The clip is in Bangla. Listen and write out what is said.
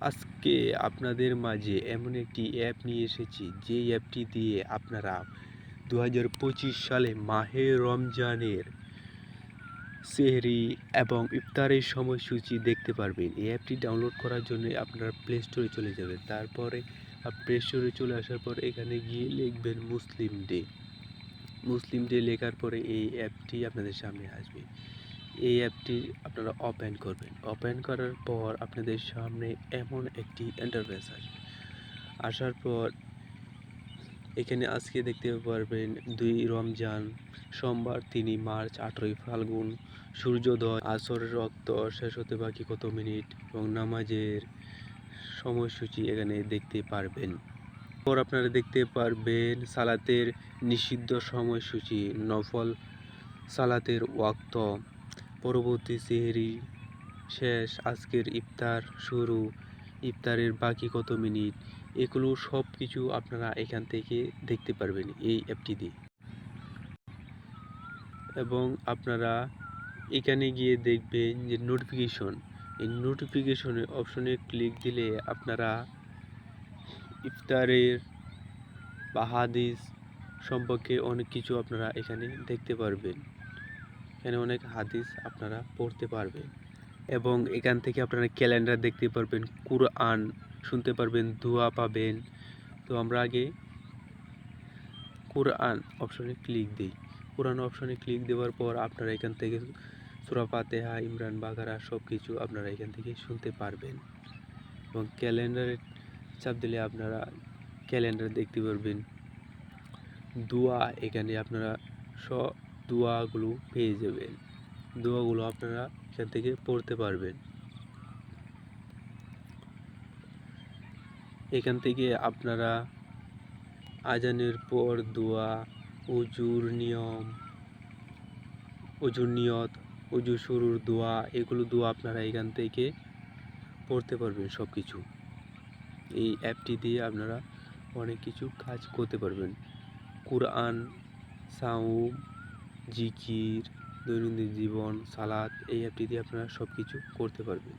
আজকে আপনাদের মাঝে এমন একটি অ্যাপ নিয়ে এসেছি। যে অ্যাপটি দিয়ে আপনারা দু হাজার পঁচিশ সালে মাহে রমজানের সেহরি এবং ইফতারের সময়সূচি দেখতে পারবেন। এই অ্যাপটি ডাউনলোড করার জন্য আপনারা প্লে স্টোরে চলে যাবেন। তারপরে প্লে স্টোরে চলে আসার পর এখানে গিয়ে লিখবেন মুসলিম ডে। মুসলিম ডে লেখার পরে এই অ্যাপটি আপনাদের সামনে আসবে। এই অ্যাপটি আপনারা ওপেন করবেন। ওপেন করার পর আপনাদের সামনে এমন একটি ইন্টারফেস আসবে। আসার পর এখানে আজকে দেখতে পারবেন দুই রমজান, সোমবার তিনি মার্চ আঠেরোই ফাল্গুন, সূর্যোদয়, আসরের রক্ত শেষ হতে বাকি কত মিনিট এবং নামাজের সময়সূচি এখানে দেখতে পারবেন। পর আপনারা দেখতে পারবেন সালাতের নিষিদ্ধ সময়সূচি, নফল সালাতের ওয়াক্ত। পরবর্তী সেহরি শেষ, আজকের ইফতার শুরু। ইফতারের বাকি কত মিনিট? এগুলো সব কিছু আপনারা এখান থেকে দেখতে পারবেন এই অ্যাপটি দিয়ে। এবং আপনারা এখানে গিয়ে দেখবেন যে নোটিফিকেশন এই নোটিফিকেশনের অপশনে ক্লিক দিলে আপনারা ইফতারের বা হাদিস সম্পর্কে অনেক কিছু আপনারা এখানে দেখতে পারবেন। এখানে অনেক হাদিস আপনারা পড়তে পারবেন। এবং এখান থেকে আপনারা ক্যালেন্ডার দেখতে পারবেন, কুরআন শুনতে পারবেন, দোয়া পাবেন। তো আমরা আগে কোরআন অপশনে ক্লিক দিই। কোরআন অপশনে ক্লিক দেওয়ার পর আপনারা এখান থেকে সুরা ফাতেহা, ইমরান বাগারা সব কিছু আপনারা এখান থেকে শুনতে পারবেন। এবং ক্যালেন্ডারে চাপ দিলে আপনারা ক্যালেন্ডার দেখতে পারবেন। দোয়া এখানে আপনারা সব দোয়াগুলো পেয়ে যাবেন। দোয়াগুলো আপনারা এখান থেকে পড়তে পারবেন। এখান থেকে আপনারা আজানের পর দোয়া, উজুর নিয়ম, উজুর নিয়ত, উজু শুরুর দোয়া, এগুলো দোয়া আপনারা এখান থেকে পড়তে পারবেন সব কিছু এই অ্যাপটি দিয়ে আপনারা অনেক কিছু কাজ করতে পারবেন। কোরআন, সাউম জিকির দৈনন্দিন জীবন সালাদ এই অ্যাপটি দিয়ে আপনারা সব কিছু করতে পারবেন।